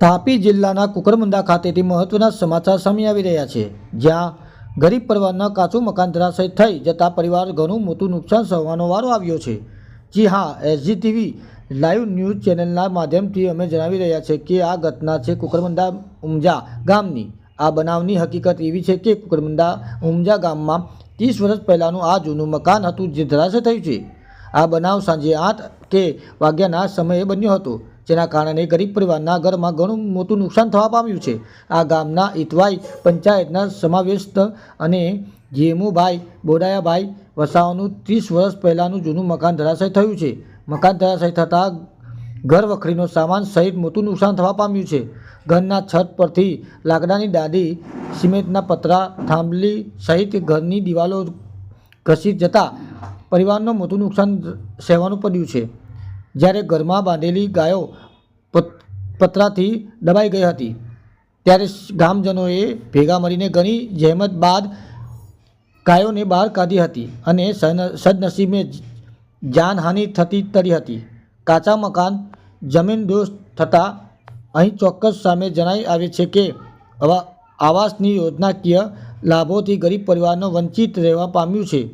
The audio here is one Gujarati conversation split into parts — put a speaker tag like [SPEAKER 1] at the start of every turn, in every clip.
[SPEAKER 1] તાપી જિલ્લાના કુકરમુંડા ખાતેથી મહત્વના સમાચાર સામે આવી રહ્યા છે. જ્યાં ગરીબ પરિવારના કાચું મકાન ધરાશય થઈ જતા પરિવાર ઘણું મોટું નુકસાન સહવાનો વારો આવ્યો છે. જી હા એસજી ટીવી લાઈવ ન્યૂઝ ચેનલના માધ્યમથી અમે જણાવી રહ્યા છે કે આ ઘટના છે કુકરમુંડા ઉમજા ગામની. આ બનાવની હકીકત એવી છે કે કુકરમુંડા ઉમજા ગામમાં ત્રીસ વર્ષ પહેલાંનું આ જૂનું મકાન હતું જે ધરાશય થયું છે. આ બનાવ સાંજે આઠ કે વાગ્યાના સમયે બન્યો હતો. જેના કારણે ગરીબ પરિવારના ઘરમાં ઘણું મોટું નુકસાન થવા પામ્યું છે. આ ગામના ઇતવાઈ પંચાયતના સમાવેશ અને જેમુભાઈ બોડાયાભાઈ વસાવાનું ત્રીસ વર્ષ પહેલાંનું જૂનું મકાન ધરાશય થયું છે. મકાન ધરાશય થતાં ઘર વખરીનો સામાન સહિત મોટું નુકસાન થવા પામ્યું છે. ઘરના છત પરથી લાકડાની દાદી સિમેન્ટના પતરા, થાંભલી સહિત ઘરની દિવાલો ઘસી જતાં પરિવારનું મોટું નુકસાન સહેવાનું પડ્યું છે. જ્યારે ઘરમાં બાંધેલી ગાયો પત- પતરાથી દબાઈ ગઈ હતી, ત્યારે ગામજનોએ ભેગા મળીને ઘણી જહેમત બાદ ગાયોને બહાર કાઢી હતી અને સદનસીબે જાનહાનિ થતી તરી હતી. કાચા મકાન, જમીન દોષ થતાં અહીં ચોક્કસ સામે જણાઈ આવે છે કે આવા, આવાસની યોજનાકીય લાભોથી ગરીબ પરિવારનો વંચિત રહેવા પામ્યું છે.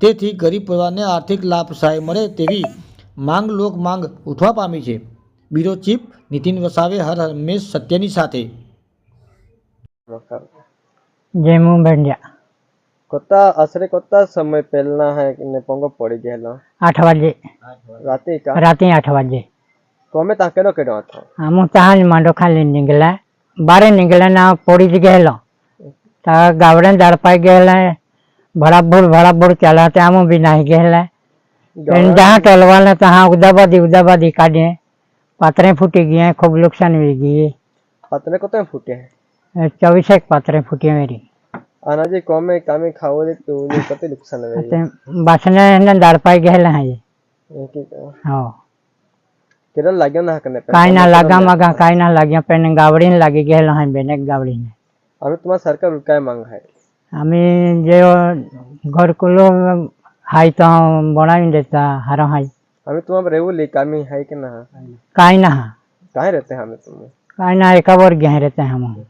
[SPEAKER 1] તેથી ગરીબ પરિવારને આર્થિક લાભ સહાય મળે તેવી માંગ લોક માંગ ઉઠવા પામી છે બ્યુરો ચીફ નીતિન વસાવે હર હંમેશ સત્યની સાથે
[SPEAKER 2] జేము బండ్య
[SPEAKER 3] కొత్త అసలు కొత్త సమయ పెళ్ళిన పొంగ పొడి గేల
[SPEAKER 2] આઠ વાગે
[SPEAKER 3] રાતે કા
[SPEAKER 2] રાતે આઠ વાગે
[SPEAKER 3] તમે તા કેડો કેડો હતો
[SPEAKER 2] આમ તાજ માંડો ખાલી નીકળ્યા બારે નીકળ્યા ના પોડી જ ગયેલો તા ગાવડે ઝાડપાઈ ગયેલા ભડાભૂર ભડાભૂર ચાલ્યા ત્યાં આમ બી નાહી ગયેલા पेड़ जहाँ टलवा ना तहाँ उदाबादी उदाबादी काटे पात्रे फूटी गई खूब नुकसान हुई गई
[SPEAKER 3] पात्रे कितने फूटे हैं
[SPEAKER 2] चौबीस एक पात्रे फूटी मेरी
[SPEAKER 3] अनाजे कमे कामे खाओ ले तो उन्हें कते नुकसान
[SPEAKER 2] हुए बासने ने दाल पाई गए ला
[SPEAKER 3] है हाँ केड़ा लाग्या
[SPEAKER 2] ना कने काई ना लागा मगा काई ना लाग्या पेन गावड़ी ने लागी गए
[SPEAKER 3] ला है बेने गावड़ी ने अभी
[SPEAKER 2] तुम्हारा सरकार रुकाए मांग है हमें जो घरकुलो हाई
[SPEAKER 3] तो हम बड़ा नहीं रहता हर हाई हमें
[SPEAKER 2] तुम रेवो
[SPEAKER 3] ले कामी हाई के ना काई ना काहे रहते हैं हमें तुम
[SPEAKER 2] काई ना एक और गहे रहते हैं हम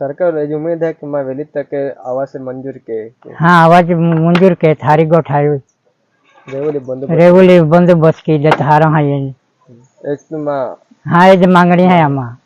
[SPEAKER 3] सरकार उम्मीद है कि मैं वेली तक आवास मंजूर के, के।
[SPEAKER 2] हाँ आवाज मंजूर के थारी गो ठाई
[SPEAKER 3] रेवोली बंद
[SPEAKER 2] रेवोली बंद बस की जत हारो हाई
[SPEAKER 3] एक तुम
[SPEAKER 2] हाँ ये मांगनी है हमारा